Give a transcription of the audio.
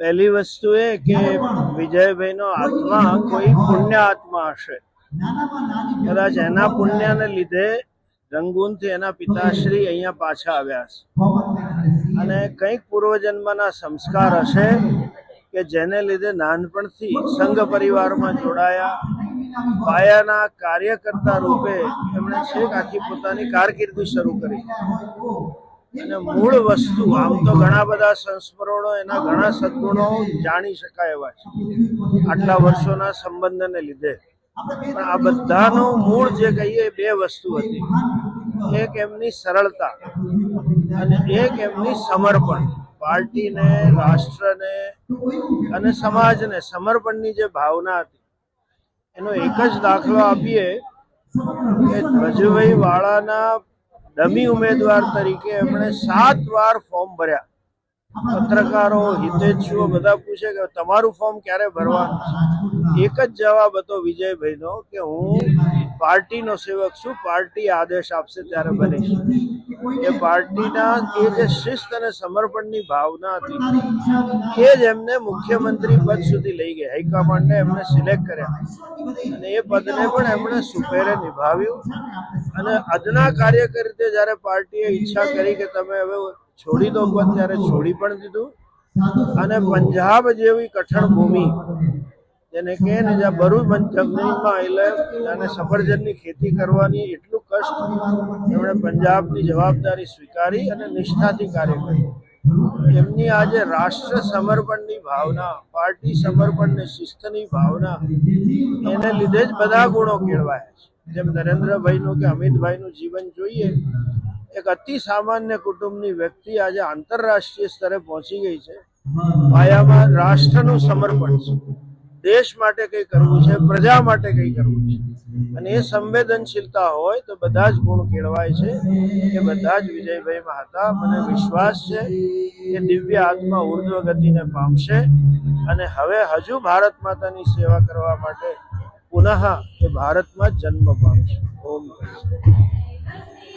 પહેલી વસ્તુ એ કે વિજયભાઈનો આત્મા કોઈ પુણ્ય આત્મા હશે. કદાચ એના પુણ્યને લીધે રંગૂનથી એના પિતાશ્રી અહીંયા પાછા આવ્યા છે અને કંઈક પૂર્વજન્મના સંસ્કાર હશે કે જેને લીધે નાનપણથી સંઘ પરિવારમાં જોડાયા. પાયાના કાર્યકર્તા રૂપે એમણે છેક આખી પોતાની કારકિર્દી શરૂ કરી. અને મૂળ વસ્તુ, આમ તો ઘણા બધા સંસ્મરણો, એના ઘણા સદગુણો જાણી શકાય એવા છે. આટલા વર્ષોના સંબંધને લીધે. પણ આ બધાનું મૂળ જે કહીએ બે વસ્તુ હતી. એક એમની સરળતા અને એક એમની સમર્પણ. પાર્ટીને, રાષ્ટ્રને અને સમાજને, સમર્પણની જે ભાવના હતી, એનો એક જ દાખલો આપીએ કે ધ્વજભાઈ વાળાના ડમી ઉમેદવાર તરીકે એમણે સાત વાર ફોર્મ ભર્યા. પત્રકારો, હિતેચ્છુઓ બધા પૂછે કે તમારું ફોર્મ ક્યારે ભરવાનું એક જ જવાબ હતો વિજયભાઈનો કે હું પાર્ટીનો સેવક છું, પાર્ટી આદેશ આપશે ત્યારે બનીશ એ પાર્ટીના એ જે શિસ્ત અને સમર્પણની ભાવના હતી, એ જ એમને મુખ્યમંત્રી પદ સુધી લઈ ગઈ હાઈકમાન્ડે એમને સિલેક્ટ કર્યા. અને એ પદને પણ એમણે સુપેરે નિભાવ્યું. અને અદના કાર્યકર રીતે જ્યારે પાર્ટીએ ઈચ્છા કરી કે તમે હવે છોડી દો પદ, ત્યારે છોડી પણ દીધું. અને પંજાબ જેવી કઠણ ભૂમિ જેને કહે ને જ્યાં ભરૂચ જમીનમાં એટલે અને સફરજનની ખેતી કરવાની એટલું કષ્ટ એમણે પંજાબની જવાબદારી સ્વીકારી અને નિષ્ઠાથી કાર્ય કર્યું. એમની આજે રાષ્ટ્ર સમર્પણની ભાવના, પાર્ટી સમર્પણ ને શિસ્તની ભાવના, એને લીધે જ બધા ગુણો કેળવાયા છે. જેમ નરેન્દ્રભાઈનું કે અમિતભાઈનું જીવન જોઈએ, એક અતિ સામાન્ય કુટુંબની વ્યક્તિ આજે આંતરરાષ્ટ્રીય સ્તરે પહોંચી ગઈ છે. પાયામાં રાષ્ટ્રનું સમર્પણ છે. દેશ માટે કંઈ કરવું છે, પ્રજા માટે કંઈ કરવું છે. અને એ સંવેદનશીલતા હોય તો બધા જ ગુણ કેળવાય છે કે બધા જ વિજયભાઈમાં હતા મને વિશ્વાસ છે કે દિવ્ય આત્મા ઉર્ધ્વ ગતિને પામશે અને હવે હજુ ભારત માતાની સેવા કરવા માટે પુનઃ એ ભારતમાં જન્મ પામશે. ઓમ.